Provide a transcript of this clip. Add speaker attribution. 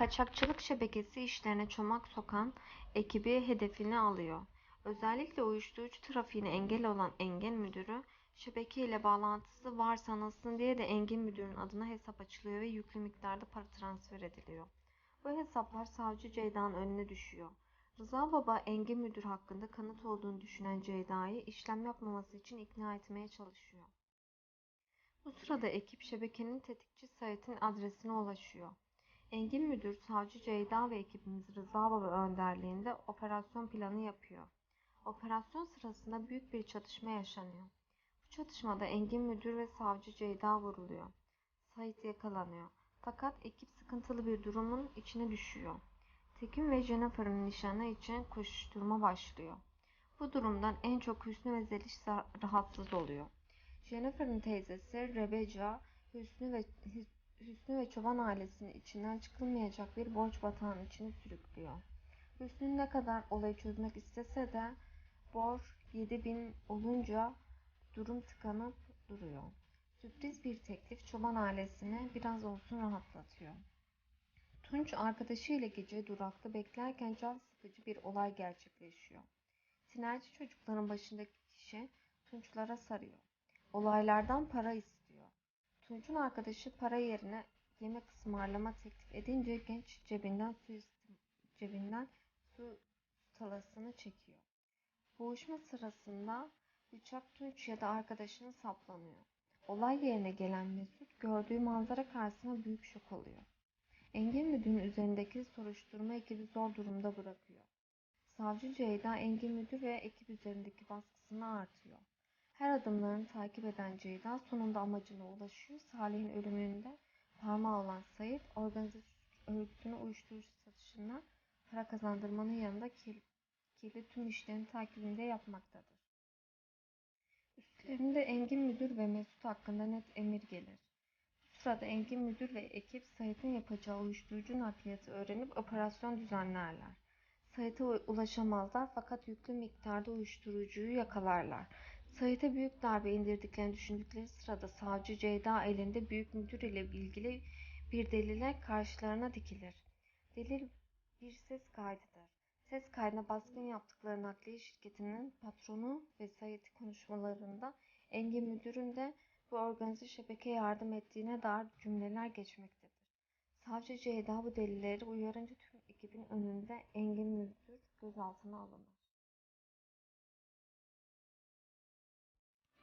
Speaker 1: Kaçakçılık şebekesi işlerine çomak sokan ekibi hedefine alıyor. Özellikle uyuşturucu trafiğine engel olan Engin Müdürü, şebekeyle bağlantısı var sanılsın diye de Engin Müdür'ün adına hesap açılıyor ve yüklü miktarda para transfer ediliyor. Bu hesaplar savcı Ceyda'nın önüne düşüyor. Rıza Baba Engin Müdür hakkında kanıt olduğunu düşünen Ceyda'yı işlem yapmaması için ikna etmeye çalışıyor. Bu sırada ekip şebekenin tetikçi Sait'in adresine ulaşıyor. Engin Müdür, Savcı Ceyda ve ekibimiz Rıza Baba önderliğinde operasyon planı yapıyor. Operasyon sırasında büyük bir çatışma yaşanıyor. Bu çatışmada Engin Müdür ve Savcı Ceyda vuruluyor. Sait yakalanıyor. Fakat ekip sıkıntılı bir durumun içine düşüyor. Tekin ve Jennifer'ın nişanı için koşuşturma başlıyor. Bu durumdan en çok Hüsnü ve Zeliş rahatsız oluyor. Jennifer'ın teyzesi Rebecca, Hüsnü ve Hüsnü ve Çoban ailesinin içinden çıkılmayacak bir borç batağının içine sürüklüyor. Hüsnü ne kadar olayı çözmek istese de borç 7000 olunca durum tıkanıp duruyor. Sürpriz bir teklif çoban ailesini biraz olsun rahatlatıyor. Tunç arkadaşıyla gece durakta beklerken can sıkıcı bir olay gerçekleşiyor. Tinerci çocukların başındaki kişi Tunçlara sarıyor. Olaylardan para istiyor. Tunç'un arkadaşı para yerine yemek ısmarlama teklif edince genç cebinden su cebinden su talasını çekiyor. Boğuşma sırasında bıçak Tunç ya da arkadaşına saplanıyor. Olay yerine gelen Mesut gördüğü manzara karşısında büyük şok oluyor. Engin Müdür'ün üzerindeki soruşturma ekibi zor durumda bırakıyor. Savcı Ceyda Engin Müdür ve ekip üzerindeki baskısını artıyor. Her adımlarını takip eden Ceyda sonunda amacına ulaşıyor. Salih'in ölümünde parmağı olan Sayit organize örgütüne uyuşturucu satışına para kazandırmanın yanında kirli tüm işlerin takibinde yapmaktadır. Üstlerinde Engin Müdür ve Mesut hakkında net emir gelir. Bu sırada Engin Müdür ve ekip Sayit'in yapacağı uyuşturucu nakliyatı öğrenip operasyon düzenlerler. Sayit'e ulaşamazlar fakat yüklü miktarda uyuşturucuyu yakalarlar. Sait'e büyük darbe indirdiklerini düşündükleri sırada savcı Ceyda elinde büyük müdür ile ilgili bir delile karşılarına dikilir. Delil bir ses kaydıdır. Ses kaydına baskın yaptıkları nakliye şirketinin patronu ve Sait'i konuşmalarında Engin Müdür'ün de bu organize şebeke yardım ettiğine dair cümleler geçmektedir. Savcı Ceyda bu delilleri uyarınca tüm ekibin önünde Engin Müdür gözaltına alınır.